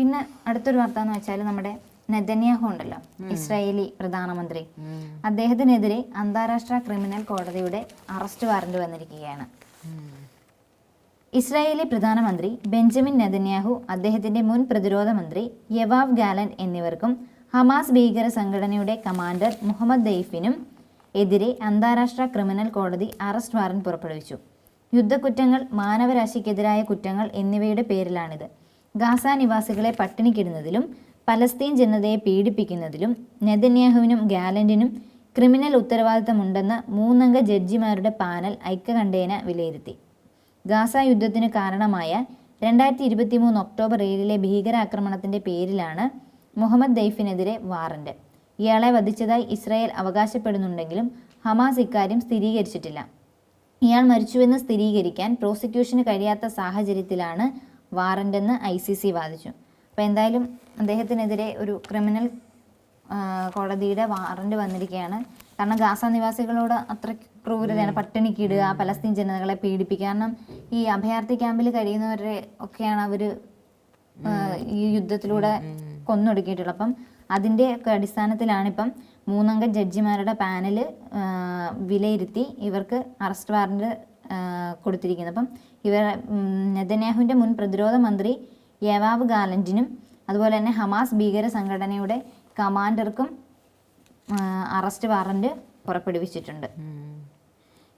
പിന്നെ അടുത്തൊരു വാർത്ത എന്ന് വെച്ചാൽ നമ്മുടെ നെതന്യാഹു ഉണ്ടല്ലോ ഇസ്രായേലി പ്രധാനമന്ത്രി. അദ്ദേഹത്തിനെതിരെ അന്താരാഷ്ട്ര ക്രിമിനൽ കോടതിയുടെ അറസ്റ്റ് വാറന്റ് വന്നിരിക്കുകയാണ്. ഇസ്രായേലി പ്രധാനമന്ത്രി ബെഞ്ചമിൻ നെതന്യാഹു അദ്ദേഹത്തിന്റെ മുൻ പ്രതിരോധ മന്ത്രി യവാവ് ഗാലൻ എന്നിവർക്കും ഹമാസ് ഭീകര സംഘടനയുടെ കമാൻഡർ മുഹമ്മദ് ദെയ്ഫിനും എതിരെ അന്താരാഷ്ട്ര ക്രിമിനൽ കോടതി അറസ്റ്റ് വാറന്റ് പുറപ്പെടുവിച്ചു. യുദ്ധക്കുറ്റങ്ങൾ മാനവരാശിക്കെതിരായ കുറ്റങ്ങൾ എന്നിവയുടെ പേരിലാണിത്. ഗാസ നിവാസികളെ പട്ടിണിക്കിടുന്നതിലും പലസ്തീൻ ജനതയെ പീഡിപ്പിക്കുന്നതിലും നെതന്യാഹുവിനും ഗാലന്റിനും ക്രിമിനൽ ഉത്തരവാദിത്തമുണ്ടെന്ന് മൂന്നംഗ ജഡ്ജിമാരുടെ പാനൽ ഐക്യകണ്ഠേന വിലയിരുത്തി. ഗാസ യുദ്ധത്തിന് കാരണമായ രണ്ടായിരത്തി ഇരുപത്തി മൂന്ന് ഒക്ടോബർ ഏഴിലെ ഭീകരാക്രമണത്തിന്റെ പേരിലാണ് മുഹമ്മദ് ദൈഫിനെതിരെ വാറന്റ്. ഇയാളെ വധിച്ചതായി ഇസ്രായേൽ അവകാശപ്പെടുന്നുണ്ടെങ്കിലും ഹമാസ് ഇക്കാര്യം സ്ഥിരീകരിച്ചിട്ടില്ല. ഇയാൾ മരിച്ചുവെന്ന് സ്ഥിരീകരിക്കാൻ പ്രോസിക്യൂഷന് കഴിയാത്ത സാഹചര്യത്തിലാണ് വാറന്റെന്ന് ഐ സി സി വാദിച്ചു. അപ്പോൾ എന്തായാലും അദ്ദേഹത്തിനെതിരെ ഒരു ക്രിമിനൽ കോടതിയുടെ വാറന്റ് വന്നിരിക്കുകയാണ്. കാരണം ഗാസ നിവാസികളോട് അത്ര ക്രൂരതയാണ് പട്ടിണിക്കിടുക പലസ്തീൻ ജനതകളെ പീഡിപ്പിക്കുക. കാരണം ഈ അഭയാർത്ഥി ക്യാമ്പിൽ കഴിയുന്നവരെ ഒക്കെയാണ് അവർ ഈ യുദ്ധത്തിലൂടെ കൊന്നൊടുക്കിയിട്ടുള്ളത്. അപ്പം അതിന്റെ ഒക്കെ അടിസ്ഥാനത്തിലാണിപ്പം മൂന്നംഗ ജഡ്ജിമാരുടെ പാനൽ വിലയിരുത്തി ഇവർക്ക് അറസ്റ്റ് വാറന്റ് കൊടുത്തിരിക്കുന്നത്. അപ്പം ഇവർ നെതന്യാഹുവിന്റെ മുൻ പ്രതിരോധ മന്ത്രി യവാവ് ഗാലന്റിനും അതുപോലെ തന്നെ ഹമാസ് ഭീകര സംഘടനയുടെ കമാൻഡർക്കും അറസ്റ്റ് വാറന്റ് പുറപ്പെടുവിച്ചിട്ടുണ്ട്.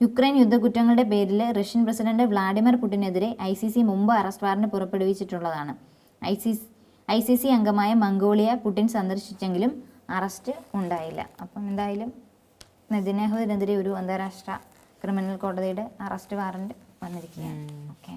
യുക്രൈൻ യുദ്ധക്കുറ്റങ്ങളുടെ പേരിൽ റഷ്യൻ പ്രസിഡന്റ് വ്ളാഡിമിർ പുടിനെതിരെ ഐ സി സി മുമ്പ് arrest warrant പുറപ്പെടുവിച്ചിട്ടുള്ളതാണ്. I C I C C അംഗമായ മംഗോളിയ പുടിൻ സന്ദർശിച്ചെങ്കിലും അറസ്റ്റ് ഉണ്ടായില്ല. അപ്പം എന്തായാലും നെതന്യാഹുവിനെതിരെ ഒരു അന്താരാഷ്ട്ര ക്രിമിനൽ കോടതിയുടെ അറസ്റ്റ് വാറന്റ് വന്നിരിക്കുകയാണ്. ഓക്കെ.